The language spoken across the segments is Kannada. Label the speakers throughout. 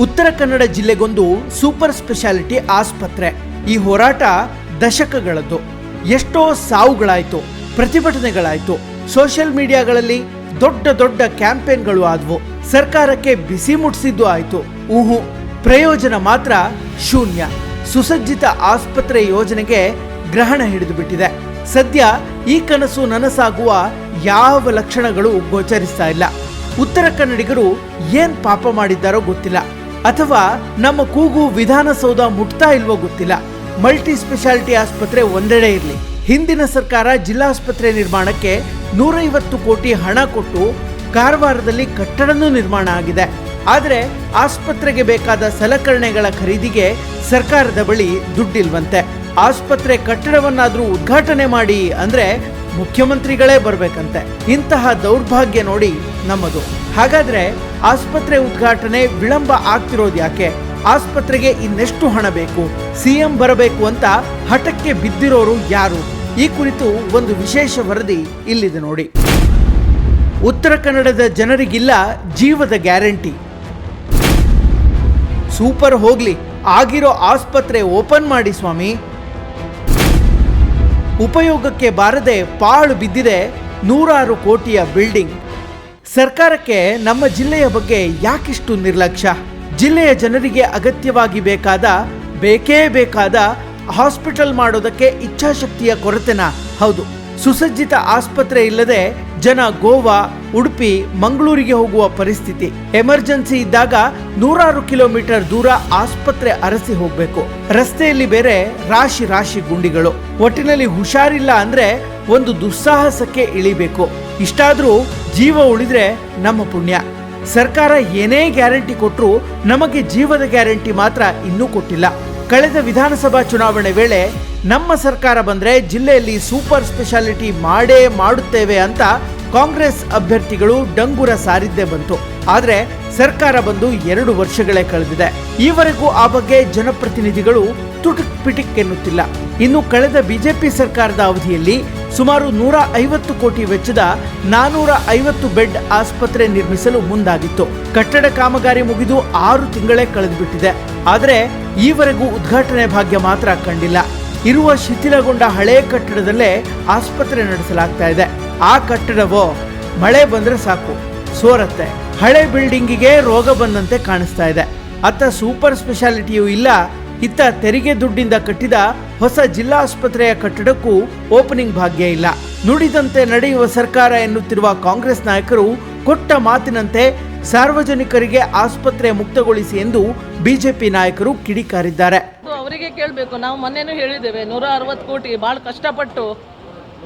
Speaker 1: ಉತ್ತರ ಕನ್ನಡ ಜಿಲ್ಲೆಗೊಂದು ಸೂಪರ್ ಸ್ಪೆಷಾಲಿಟಿ ಆಸ್ಪತ್ರೆ. ಈ ಹೋರಾಟ ದಶಕಗಳದ್ದು. ಎಷ್ಟೋ ಸಾವುಗಳಾಯಿತು, ಪ್ರತಿಭಟನೆಗಳಾಯಿತು. ಸೋಷಿಯಲ್ ಮೀಡಿಯಾಗಳಲ್ಲಿ ದೊಡ್ಡ ದೊಡ್ಡ ಕ್ಯಾಂಪೇನ್ಗಳು ಆದವು. ಸರ್ಕಾರಕ್ಕೆ ಬಿಸಿ ಮುಟ್ಟಿಸಿದ್ದು ಆಯಿತು. ಊಹು, ಪ್ರಯೋಜನ ಮಾತ್ರ ಶೂನ್ಯ. ಸುಸಜ್ಜಿತ ಆಸ್ಪತ್ರೆ ಯೋಜನೆಗೆ ಗ್ರಹಣ ಹಿಡಿದು ಬಿಟ್ಟಿದೆ ಸದ್ಯ ಈ ಕನಸು ನನಸಾಗುವ ಯಾವ ಲಕ್ಷಣಗಳು ಗೋಚರಿಸ್ತಾ ಇಲ್ಲ. ಉತ್ತರ ಕನ್ನಡಿಗರು ಏನ್ ಪಾಪ ಮಾಡಿದ್ದಾರೋ ಗೊತ್ತಿಲ್ಲ. ಅಥವಾ ನಮ್ಮ ಕೂಗು ವಿಧಾನಸೌಧ ಮುಟ್ತಾ ಇಲ್ವೋ ಗೊತ್ತಿಲ್ಲ. ಮಲ್ಟಿ ಸ್ಪೆಷಾಲಿಟಿ ಆಸ್ಪತ್ರೆ ಒಂದೆಡೆ ಇರಲಿ. ಹಿಂದಿನ ಸರ್ಕಾರ ಜಿಲ್ಲಾಸ್ಪತ್ರೆ ನಿರ್ಮಾಣಕ್ಕೆ ನೂರೈವತ್ತು ಕೋಟಿ ಹಣ ಕೊಟ್ಟು ಕಾರವಾರದಲ್ಲಿ ಕಟ್ಟಡನೂ ನಿರ್ಮಾಣ ಆಗಿದೆ. ಆದರೆ ಆಸ್ಪತ್ರೆಗೆ ಬೇಕಾದ ಸಲಕರಣೆಗಳ ಖರೀದಿಗೆ ಸರ್ಕಾರದ ಬಳಿ ದುಡ್ಡಿಲ್ವಂತೆ. ಆಸ್ಪತ್ರೆ ಕಟ್ಟಡವನ್ನಾದರೂ ಉದ್ಘಾಟನೆ ಮಾಡಿ ಅಂದ್ರೆ ಮುಖ್ಯಮಂತ್ರಿಗಳೇ ಬರಬೇಕಂತೆ. ಇಂತಹ ದೌರ್ಭಾಗ್ಯ ನೋಡಿ ನಮ್ಮದು. ಹಾಗಾದ್ರೆ ಆಸ್ಪತ್ರೆ ಉದ್ಘಾಟನೆ ವಿಳಂಬ ಆಗ್ತಿರೋದು ಯಾಕೆ? ಆಸ್ಪತ್ರೆಗೆ ಇನ್ನೆಷ್ಟು ಹಣ ಬೇಕು? ಸಿಎಂ ಬರಬೇಕು ಅಂತ ಹಠಕ್ಕೆ ಬಿದ್ದಿರೋರು ಯಾರು? ಈ ಕುರಿತು ಒಂದು ವಿಶೇಷ ವರದಿ ಇಲ್ಲಿದೆ ನೋಡಿ. ಉತ್ತರ ಕನ್ನಡದ ಜನರಿಗಿಲ್ಲ ಜೀವದ ಗ್ಯಾರಂಟಿ. ಸೂಪರ್ ಹೋಗ್ಲಿ, ಆಗಿರೋ ಆಸ್ಪತ್ರೆ ಓಪನ್ ಮಾಡಿ ಸ್ವಾಮಿ. ಉಪಯೋಗಕ್ಕೆ ಬಾರದೆ ಪಾಳು ಬಿದ್ದಿದೆ ನೂರಾರು ಕೋಟಿಯ ಬಿಲ್ಡಿಂಗ್. ಸರ್ಕಾರಕ್ಕೆ ನಮ್ಮ ಜಿಲ್ಲೆಯ ಬಗ್ಗೆ ಯಾಕಿಷ್ಟು ನಿರ್ಲಕ್ಷ್ಯ? ಜಿಲ್ಲೆಯ ಜನರಿಗೆ ಅಗತ್ಯವಾಗಿ ಬೇಕಾದ, ಬೇಕೇ ಬೇಕಾದ ಹಾಸ್ಪಿಟಲ್ ಮಾಡೋದಕ್ಕೆ ಇಚ್ಛಾಶಕ್ತಿಯ ಕೊರತೆನಾ? ಹೌದು, ಸುಸಜ್ಜಿತ ಆಸ್ಪತ್ರೆ ಇಲ್ಲದೆ ಜನ ಗೋವಾ, ಉಡುಪಿ, ಮಂಗಳೂರಿಗೆ ಹೋಗುವ ಪರಿಸ್ಥಿತಿ. ಎಮರ್ಜೆನ್ಸಿ ಇದ್ದಾಗ ನೂರಾರು ಕಿಲೋಮೀಟರ್ ದೂರ ಆಸ್ಪತ್ರೆ ಅರಸಿ ಹೋಗಬೇಕು. ರಸ್ತೆಯಲ್ಲಿ ಬೇರೆ ರಾಶಿ ರಾಶಿ ಗುಂಡಿಗಳು. ಒಟ್ಟಿನಲ್ಲಿ ಹುಷಾರಿಲ್ಲ ಅಂದ್ರೆ ಒಂದು ದುಸ್ಸಾಹಸಕ್ಕೆ ಇಳಿಬೇಕು. ಇಷ್ಟಾದ್ರೂ ಜೀವ ಉಳಿದ್ರೆ ನಮ್ಮ ಪುಣ್ಯ. ಸರ್ಕಾರ ಏನೇ ಗ್ಯಾರಂಟಿ ಕೊಟ್ಟರು ನಮಗೆ ಜೀವದ ಗ್ಯಾರಂಟಿ ಮಾತ್ರ ಇನ್ನೂ ಕೊಟ್ಟಿಲ್ಲ. ಕಳೆದ ವಿಧಾನಸಭಾ ಚುನಾವಣೆ ವೇಳೆ ನಮ್ಮ ಸರ್ಕಾರ ಬಂದ್ರೆ ಜಿಲ್ಲೆಯಲ್ಲಿ ಸೂಪರ್ ಸ್ಪೆಷಾಲಿಟಿ ಮಾಡೇ ಮಾಡುತ್ತೇವೆ ಅಂತ ಕಾಂಗ್ರೆಸ್ ಅಭ್ಯರ್ಥಿಗಳು ಡಂಗುರ ಸಾರಿದ್ದೇ ಬಂತು. ಆದರೆ ಸರ್ಕಾರ ಬಂದು ಎರಡು ವರ್ಷಗಳೇ ಕಳೆದಿದೆ. ಈವರೆಗೂ ಆ ಬಗ್ಗೆ ಜನಪ್ರತಿನಿಧಿಗಳು ತುಟುಕ್ ಪಿಟಿಕ್ ಎನ್ನುತ್ತಿಲ್ಲ. ಇನ್ನು ಕಳೆದ ಬಿಜೆಪಿ ಸರ್ಕಾರದ ಅವಧಿಯಲ್ಲಿ ಸುಮಾರು ನೂರ ಐವತ್ತು ಕೋಟಿ ವೆಚ್ಚದ ನಾನೂರ ಐವತ್ತು ಬೆಡ್ ಆಸ್ಪತ್ರೆ ನಿರ್ಮಿಸಲು ಮುಂದಾಗಿತ್ತು. ಕಟ್ಟಡ ಕಾಮಗಾರಿ ಮುಗಿದು ಆರು ತಿಂಗಳೇ ಕಳೆದುಬಿಟ್ಟಿದೆ. ಆದರೆ ಈವರೆಗೂ ಉದ್ಘಾಟನೆ ಭಾಗ್ಯ ಮಾತ್ರ ಕಂಡಿಲ್ಲ. ಇರುವ ಶಿಥಿಲಗೊಂಡ ಹಳೆ ಕಟ್ಟಡದಲ್ಲೇ ಆಸ್ಪತ್ರೆ ನಡೆಸಲಾಗ್ತಾ ಇದೆ. ಆ ಕಟ್ಟಡವೋ, ಮಳೆ ಬಂದ್ರೆ ಸಾಕು. ಸೋರತ್ತೆ. ಹಳೆ ಬಿಲ್ಡಿಂಗಿಗೆ ರೋಗ ಬಂದಂತೆ ಕಾಣಿಸ್ತಾ ಇದೆ. ಅತ್ತ ಸೂಪರ್ ಸ್ಪೆಷಾಲಿಟಿಯೂ ಇಲ್ಲ. ಇತ್ತ ತೆರಿಗೆ ದುಡ್ಡಿಂದ ಕಟ್ಟಿದ ಹೊಸ ಜಿಲ್ಲಾ ಆಸ್ಪತ್ರೆಯ ಕಟ್ಟಡಕ್ಕೂ ಓಪನಿಂಗ್ ಭಾಗ್ಯ ಇಲ್ಲ. ನುಡಿದಂತೆ ನಡೆಯುವ ಸರ್ಕಾರ ಎನ್ನುತ್ತಿರುವ ಕಾಂಗ್ರೆಸ್ ನಾಯಕರು ಕೊಟ್ಟ ಮಾತಿನಂತೆ ಸಾರ್ವಜನಿಕರಿಗೆ ಆಸ್ಪತ್ರೆ ಮುಕ್ತಗೊಳಿಸಿ ಎಂದು ಬಿಜೆಪಿ ನಾಯಕರು ಕಿಡಿಕಾರಿದ್ದಾರೆ.
Speaker 2: ಅವರಿಗೆ ಕೇಳಬೇಕು. ನಾವು ಮೊನ್ನೆನೂ ಹೇಳಿದ್ದೇವೆ, ನೂರ ಅರವತ್ತು ಕೋಟಿ ಭಾಳ ಕಷ್ಟಪಟ್ಟು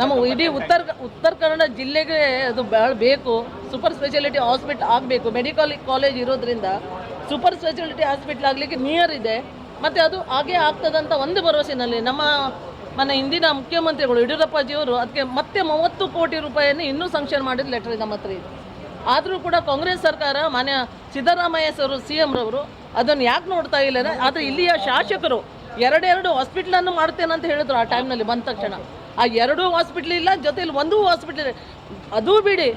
Speaker 2: ನಮ್ಮ ಇಡೀ ಉತ್ತರ ಉತ್ತರ ಕನ್ನಡ ಜಿಲ್ಲೆಗೆ ಅದು ಭಾಳ ಬೇಕು. ಸೂಪರ್ ಸ್ಪೆಷಾಲಿಟಿ ಹಾಸ್ಪಿಟ್ಲ್ ಆಗಬೇಕು. ಮೆಡಿಕಲ್ ಕಾಲೇಜ್ ಇರೋದ್ರಿಂದ ಸೂಪರ್ ಸ್ಪೆಷಾಲಿಟಿ ಹಾಸ್ಪಿಟ್ಲ್ ಆಗಲಿಕ್ಕೆ ನಿಯರ್ ಇದೆ. ಮತ್ತು ಅದು ಹಾಗೆ ಆಗ್ತದಂತ ಒಂದು ಭರವಸೆನಲ್ಲಿ ನಮ್ಮ ಮನೆ ಹಿಂದಿನ ಮುಖ್ಯಮಂತ್ರಿಗಳು ಯಡಿಯೂರಪ್ಪಾಜಿಯವರು ಅದಕ್ಕೆ ಮತ್ತೆ ಮೂವತ್ತು ಕೋಟಿ ರೂಪಾಯಿಯನ್ನು ಇನ್ನೂ ಸಂಕ್ಷನ್ ಮಾಡಿದ ಲೆಟರ್ ನಮ್ಮ ಹತ್ರ ಇದೆ. ಆದರೂ ಕೂಡ ಕಾಂಗ್ರೆಸ್ ಸರ್ಕಾರ ಮಾನ್ಯ ಸಿದ್ದರಾಮಯ್ಯ ಸರ್ ಸಿ ರವರು ಅದನ್ನು ಯಾಕೆ ನೋಡ್ತಾ ಇಲ್ಲ ಆದರೆ ಇಲ್ಲಿಯ ಶಾಸಕರು ಎರಡೆರಡು ಹಾಸ್ಪಿಟ್ಲನ್ನು ಮಾಡ್ತೇನೆ ಅಂತ ಹೇಳಿದ್ರು ಆ ಟೈಮ್ನಲ್ಲಿ ಬಂದ ತಕ್ಷಣ. ಆ ಎರಡೂ ಹಾಸ್ಪಿಟ್ಲ್ ಇಲ್ಲ, ಜೊತೆಲಿ ಒಂದೂ ಹಾಸ್ಪಿಟ್ಲ್ ಅದು ಬಿಡಿ,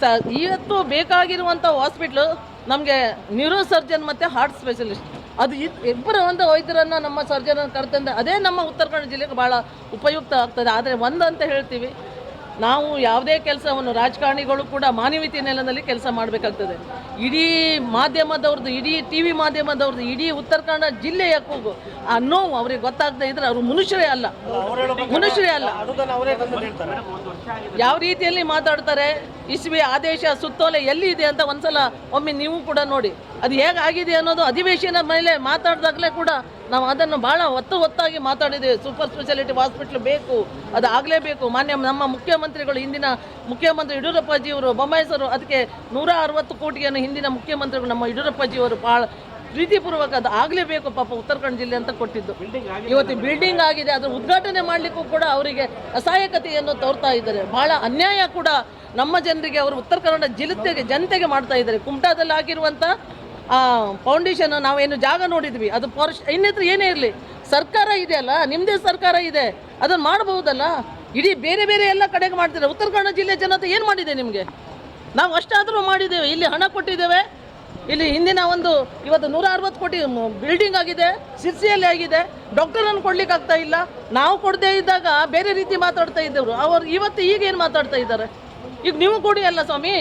Speaker 2: ಸ, ಇವತ್ತು ಬೇಕಾಗಿರುವಂಥ ಹಾಸ್ಪಿಟ್ಲು ನಮಗೆ ನ್ಯೂರೋ ಸರ್ಜನ್ ಮತ್ತು ಹಾರ್ಟ್ ಸ್ಪೆಷಲಿಸ್ಟ್ ಅದು ಇದು ಇಬ್ಬರು ಒಂದು ವೈದ್ಯರನ್ನು ನಮ್ಮ ಸರ್ಜನ್ ಕರ್ತಂದ್ರೆ ಅದೇ ನಮ್ಮ ಉತ್ತರ ಕನ್ನಡ ಜಿಲ್ಲೆಗೆ ಭಾಳ ಉಪಯುಕ್ತ ಆಗ್ತದೆ. ಆದರೆ ಒಂದಂತ ಹೇಳ್ತೀವಿ, ನಾವು ಯಾವುದೇ ಕೆಲಸವನ್ನು, ರಾಜಕಾರಣಿಗಳು ಕೂಡ ಮಾನವೀಯತೆ ನೆಲದಲ್ಲಿ ಕೆಲಸ ಮಾಡಬೇಕಾಗ್ತದೆ. ಇಡೀ ಮಾಧ್ಯಮದವ್ರದ್ದು ಇಡೀ ಟಿ ವಿ ಮಾಧ್ಯಮದವ್ರದ್ದು ಇಡೀ ಉತ್ತರ ಕನ್ನಡ ಜಿಲ್ಲೆಯ ಕೂಗು, ಆ ನೋವು ಅವ್ರಿಗೆ ಗೊತ್ತಾಗದೇ ಇದ್ರೆ ಅವರು ಮನುಷ್ಯರೇ ಅಲ್ಲ. ಮನುಷ್ಯರೇ ಅಲ್ಲ. ಯಾವ ರೀತಿಯಲ್ಲಿ ಮಾತಾಡ್ತಾರೆ? ಇಸ್ವಿ ಆದೇಶ ಸುತ್ತೋಲೆ ಎಲ್ಲಿ ಇದೆ ಅಂತ ಒಂದ್ಸಲ ಒಮ್ಮೆ ನೀವು ಕೂಡ ನೋಡಿ. ಅದು ಹೇಗಾಗಿದೆ ಅನ್ನೋದು ಅಧಿವೇಶನ ಮೇಲೆ ಮಾತಾಡಿದಾಗಲೇ ಕೂಡ ನಾವು ಅದನ್ನು ಭಾಳ ಒತ್ತು ಒತ್ತಾಗಿ ಮಾತಾಡಿದ್ದೇವೆ. ಸೂಪರ್ ಸ್ಪೆಷಾಲಿಟಿ ಹಾಸ್ಪಿಟ್ಲ್ ಬೇಕು ಅದು ಆಗಲೇಬೇಕು. ಮಾನ್ಯ ನಮ್ಮ ಮುಖ್ಯಮಂತ್ರಿಗಳು ಹಿಂದಿನ ಮುಖ್ಯಮಂತ್ರಿ ಯಡಿಯೂರಪ್ಪಾಜಿಯವರು ಬೊಮ್ಮಾಯಿಸರು ಅದಕ್ಕೆ ನೂರ ಅರವತ್ತು ಕೋಟಿಯನ್ನು ಹಿಂದಿನ ಮುಖ್ಯಮಂತ್ರಿಗಳು ನಮ್ಮ ಯಡಿಯೂರಪ್ಪಾಜಿಯವರು ಭಾಳ ಪ್ರೀತಿಪೂರ್ವಕ ಅದು ಆಗಲೇಬೇಕು ಪಾಪ ಉತ್ತರ ಕನ್ನಡ ಜಿಲ್ಲೆ ಅಂತ ಕೊಟ್ಟಿದ್ದು. ಇವತ್ತು ಬಿಲ್ಡಿಂಗ್ ಆಗಿದೆ. ಅದರ ಉದ್ಘಾಟನೆ ಮಾಡಲಿಕ್ಕೂ ಕೂಡ ಅವರಿಗೆ ಅಸಹಾಯಕತೆಯನ್ನು ತೋರ್ತಾ ಇದ್ದಾರೆ. ಬಹಳ ಅನ್ಯಾಯ ಕೂಡ ನಮ್ಮ ಜನರಿಗೆ ಅವರು ಉತ್ತರ ಕನ್ನಡ ಜಿಲ್ಲೆಗೆ ಜನತೆಗೆ ಮಾಡ್ತಾ ಇದ್ದಾರೆ. ಕುಮಟಾದಲ್ಲಿ ಆಗಿರುವಂಥ ಫೌಂಡೇಶನ್ ನಾವೇನು ಜಾಗ ನೋಡಿದ್ವಿ. ಅದು ಪರ್ಶ್ ಇನ್ನಿತ್ರ ಏನೇ ಇರಲಿ, ಸರ್ಕಾರ ಇದೆಯಲ್ಲ ನಿಮ್ಮದೇ ಸರ್ಕಾರ ಇದೆ ಅದನ್ನು ಮಾಡಬಹುದಲ್ಲ? ಇಡೀ ಬೇರೆ ಬೇರೆ ಎಲ್ಲ ಕಡೆಗೆ ಮಾಡ್ತಾರೆ ಉತ್ತರ ಕನ್ನಡ ಜಿಲ್ಲೆ ಜನತೆ ಏನು ಮಾಡಿದೆ ನಿಮಗೆ? ನಾವು ಅಷ್ಟಾದರೂ ಮಾಡಿದ್ದೇವೆ. ಇಲ್ಲಿ ಹಣ ಕೊಟ್ಟಿದ್ದೇವೆ. ಇಲ್ಲಿ ಹಿಂದಿನ ಒಂದು, ಇವತ್ತು ನೂರ ಅರವತ್ತು ಕೋಟಿ ಬಿಲ್ಡಿಂಗ್ ಆಗಿದೆ, ಸಿರ್ಸಿಯಲ್ಲಿ ಆಗಿದೆ. ಡಾಕ್ಟರನ್ನು ಕೊಡ್ಲಿಕ್ಕೆ ಆಗ್ತಾ ಇಲ್ಲ. ನಾವು ಕೊಡದೇ ಇದ್ದಾಗ ಬೇರೆ ರೀತಿ ಮಾತಾಡ್ತಾ ಇದ್ದವರು. ಅವರು ಇವತ್ತು ಈಗ ಏನು ಮಾತಾಡ್ತಾ ಇದ್ದಾರೆ? ಈಗ ನೀವು ಕೊಡಿ ಅಲ್ಲ ಸ್ವಾಮಿ.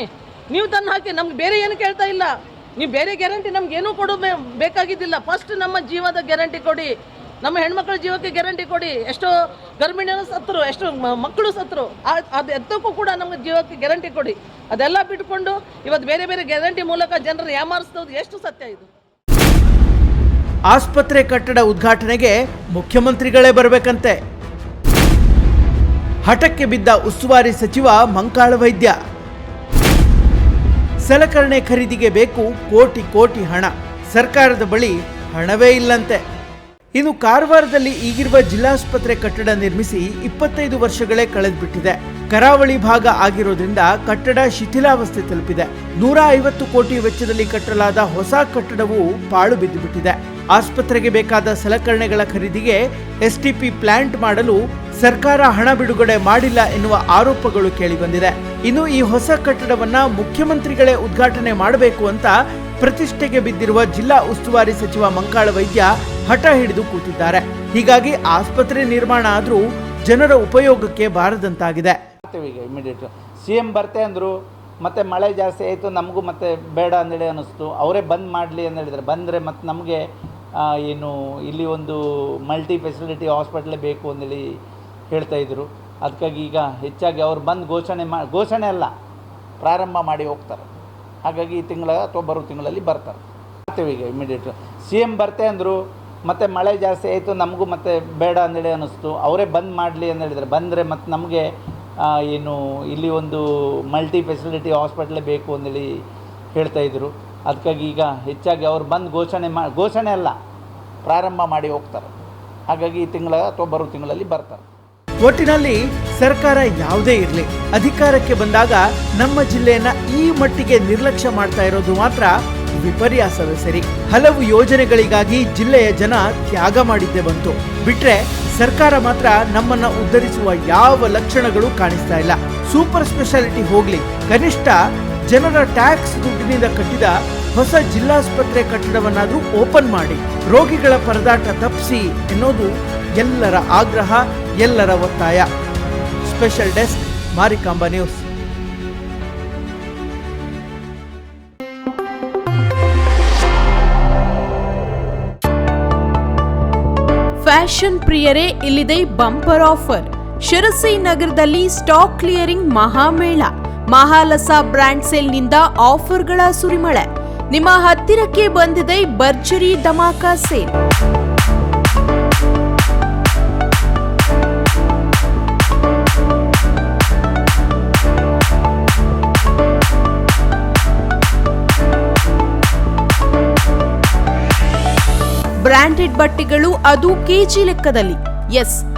Speaker 2: ನೀವು ತಂದು ಹಾಕಿ, ನಮ್ಗೆ ಬೇರೆ ಏನು ಕೇಳ್ತಾ ಇಲ್ಲ. ನೀವು ಬೇರೆ ಗ್ಯಾರಂಟಿ ನಮ್ಗೆ ಏನೂ ಕೊಡೋ ಬೇಕಾಗಿದ್ದಿಲ್ಲ. ಫಸ್ಟ್ ನಮ್ಮ ಜೀವದ ಗ್ಯಾರಂಟಿ ಕೊಡಿ. ನಮ್ಮ ಹೆಣ್ಮಕ್ಳ ಜೀವಕ್ಕೆ ಗ್ಯಾರಂಟಿ ಕೊಡಿ. ಎಷ್ಟೋ ಗರ್ಭಿಣಿಯರು ಸತ್ರು ಎಷ್ಟೋ ಮಕ್ಕಳು ಸತ್ರು ಅದು ಎತ್ತಕ್ಕೂ ಕೂಡ ನಮಗೆ ಜೀವಕ್ಕೆ ಗ್ಯಾರಂಟಿ ಕೊಡಿ. ಅದೆಲ್ಲ ಬಿಟ್ಕೊಂಡು ಇವತ್ತು ಬೇರೆ ಬೇರೆ ಗ್ಯಾರಂಟಿ ಮೂಲಕ ಜನರು ಯಾಮಾರಿಸ್ತೋದು ಎಷ್ಟು ಸತ್ಯ ಇದು?
Speaker 1: ಆಸ್ಪತ್ರೆ ಕಟ್ಟಡ ಉದ್ಘಾಟನೆಗೆ ಮುಖ್ಯಮಂತ್ರಿಗಳೇ ಬರಬೇಕಂತೆ. ಹಠಕ್ಕೆ ಬಿದ್ದ ಉಸ್ತುವಾರಿ ಸಚಿವ ಮಂಕಾಳ ವೈದ್ಯ. ಸಲಕರಣೆ ಖರೀದಿಗೆ ಬೇಕು ಕೋಟಿ ಕೋಟಿ ಹಣ. ಸರ್ಕಾರದ ಬಳಿ ಹಣವೇ ಇಲ್ಲಂತೆ. ಇನ್ನು ಕಾರವಾರದಲ್ಲಿ ಈಗಿರುವ ಜಿಲ್ಲಾಸ್ಪತ್ರೆ ಕಟ್ಟಡ ನಿರ್ಮಿಸಿ ಇಪ್ಪತ್ತೈದು ವರ್ಷಗಳೇ ಕಳೆದ್ಬಿಟ್ಟಿದೆ. ಕರಾವಳಿ ಭಾಗ ಆಗಿರೋದ್ರಿಂದ ಕಟ್ಟಡ ಶಿಥಿಲಾವಸ್ಥೆ ತಲುಪಿದೆ. ನೂರ ಐವತ್ತು ಕೋಟಿ ವೆಚ್ಚದಲ್ಲಿ ಕಟ್ಟಲಾದ ಹೊಸ ಕಟ್ಟಡವು ಪಾಳು ಬಿದ್ದುಬಿಟ್ಟಿದೆ. ಆಸ್ಪತ್ರೆಗೆ ಬೇಕಾದ ಸಲಕರಣೆಗಳ ಖರೀದಿಗೆ ಎಸ್ಟಿಪಿ ಪ್ಲಾಂಟ್ ಮಾಡಲು ಸರ್ಕಾರ ಹಣ ಬಿಡುಗಡೆ ಮಾಡಿಲ್ಲ ಎನ್ನುವ ಆರೋಪಗಳು ಕೇಳಿಬಂದಿದೆ. ಇನ್ನು ಈ ಹೊಸ ಕಟ್ಟಡವನ್ನ ಮುಖ್ಯಮಂತ್ರಿಗಳೇ ಉದ್ಘಾಟನೆ ಮಾಡಬೇಕು ಅಂತ ಪ್ರತಿಷ್ಠೆಗೆ ಬಿದ್ದಿರುವ ಜಿಲ್ಲಾ ಉಸ್ತುವಾರಿ ಸಚಿವ ಮಂಕಾಳ ವೈದ್ಯ ಹಠ ಹಿಡಿದು ಕೂತಿದ್ದಾರೆ. ಹೀಗಾಗಿ ಆಸ್ಪತ್ರೆ ನಿರ್ಮಾಣ ಆದರೂ ಜನರ ಉಪಯೋಗಕ್ಕೆ ಬಾರದಂತಾಗಿದೆ.
Speaker 3: ಇಮಿಡಿಯೇಟ್ ಸಿ ಎಂ ಬರ್ತೆ ಅಂದರು, ಮತ್ತೆ ಮಳೆ ಜಾಸ್ತಿ ಆಯಿತು, ನಮಗೂ ಮತ್ತೆ ಬೇಡ ಅಂದೇಳಿ ಅನ್ನಿಸ್ತು. ಅವರೇ ಬಂದ್ ಮಾಡಲಿ ಅಂತ ಹೇಳಿದ್ರೆ ಬಂದರೆ ಮತ್ತು ನಮಗೆ ಏನು, ಇಲ್ಲಿ ಒಂದು ಮಲ್ಟಿ ಫೆಸಿಲಿಟಿ ಹಾಸ್ಪಿಟ್ಲೇ ಬೇಕು ಅಂದೇಳಿ ಹೇಳ್ತಾ ಇದ್ರು. ಅದಕ್ಕಾಗಿ ಈಗ ಹೆಚ್ಚಾಗಿ ಅವ್ರು ಬಂದು ಘೋಷಣೆ ಮಾ, ಘೋಷಣೆ ಅಲ್ಲ, ಪ್ರಾರಂಭ ಮಾಡಿ ಹೋಗ್ತಾರೆ. ಹಾಗಾಗಿ ಈ ತಿಂಗಳ ಅಥವಾ ಬರೋ ತಿಂಗಳಲ್ಲಿ ಬರ್ತಾರೆ. ಮತ್ತೆ ಈಗ ಇಮಿಡಿಯೇಟ್ ಸಿ ಎಂ ಬರ್ತೆ ಅಂದರು, ಮತ್ತು ಮಳೆ ಜಾಸ್ತಿ ಆಯಿತು, ನಮಗೂ ಮತ್ತೆ ಬೇಡ ಅಂದೇಳಿ ಅನ್ನಿಸ್ತು. ಅವರೇ ಬಂದ್ ಮಾಡಲಿ ಅಂತ ಹೇಳಿದರೆ. ಬಂದರೆ ಮತ್ತು ನಮಗೆ ಏನು, ಇಲ್ಲಿ ಒಂದು ಮಲ್ಟಿ ಫೆಸಿಲಿಟಿ ಹಾಸ್ಪಿಟ್ಲೇ ಬೇಕು ಅಂದೇಳಿ ಹೇಳ್ತಾ ಇದ್ರು. ಅದಕ್ಕಾಗಿ ಈಗ ಹೆಚ್ಚಾಗಿ ಅವ್ರು ಬಂದು ಘೋಷಣೆ ಮಾ, ಘೋಷಣೆ ಅಲ್ಲ ಪ್ರಾರಂಭ ಮಾಡಿ ಹೋಗ್ತಾರೆ. ಹಾಗಾಗಿ ಈ ತಿಂಗಳ ಅಥವಾ ಬರೋ ತಿಂಗಳಲ್ಲಿ ಬರ್ತಾರೆ.
Speaker 1: ಒಟ್ಟಿನಲ್ಲಿ ಸರ್ಕಾರ ಯಾವುದೇ ಇರಲಿ, ಅಧಿಕಾರಕ್ಕೆ ಬಂದಾಗ ನಮ್ಮ ಜಿಲ್ಲೆಯನ್ನ ಈ ಮಟ್ಟಿಗೆ ನಿರ್ಲಕ್ಷ್ಯ ಮಾಡ್ತಾ ಇರೋದು ಮಾತ್ರ ವಿಪರ್ಯಾಸವೇ ಸರಿ. ಹಲವು ಯೋಜನೆಗಳಿಗಾಗಿ ಜಿಲ್ಲೆಯ ಜನ ತ್ಯಾಗ ಮಾಡಿದ್ದೇ ಬಂತು. ಬಿಟ್ರೆ ಸರ್ಕಾರ ಮಾತ್ರ ನಮ್ಮನ್ನ ಉದ್ಧರಿಸುವ ಯಾವ ಲಕ್ಷಣಗಳು ಕಾಣಿಸ್ತಾ ಇಲ್ಲ. ಸೂಪರ್ ಸ್ಪೆಷಾಲಿಟಿ ಹೋಗ್ಲಿ, ಕನಿಷ್ಠ ಜನರ ಟ್ಯಾಕ್ಸ್ ದುಡ್ಡಿನಿಂದ ಕಟ್ಟಿದ ಹೊಸ ಜಿಲ್ಲಾಸ್ಪತ್ರೆ ಕಟ್ಟಡವನ್ನಾದರೂ ಓಪನ್ ಮಾಡಿ. ರೋಗಿಗಳ ಪರದಾಟ ತಪ್ಪಿಸಿ ಎನ್ನೋದು ಎಲ್ಲರ ಆಗ್ರಹ, ಎಲ್ಲರ ಒತ್ತಾಯ. Special desk Marikamba news.
Speaker 4: Fashion ಪ್ರಿಯರೇ, ಇಲ್ಲಿದೆ ಬಂಪರ್ ಆಫರ್. ಶಿರಸಿ ನಗರದಲ್ಲಿ ಸ್ಟಾಕ್ ಕ್ಲಿಯರಿಂಗ್ ಮಹಾಮೇಳ. ಮಹಾಲಸ ಬ್ರ್ಯಾಂಡ್ ಸೇಲ್ನಿಂದ ಆಫರ್ಗಳ ಸುರಿಮಳೆ. ನಿಮ್ಮ ಹತ್ತಿರಕ್ಕೆ ಬಂದಿದೆ ಭರ್ಜರಿ ಧಮಾಕ ಸೇಲ್ ಬ್ರಾಂಡೆಡ್ ಬಟ್ಟೆಗಳು ಅದು ಕೆಜಿ ಲೆಕ್ಕದಲ್ಲಿ. ಎಸ್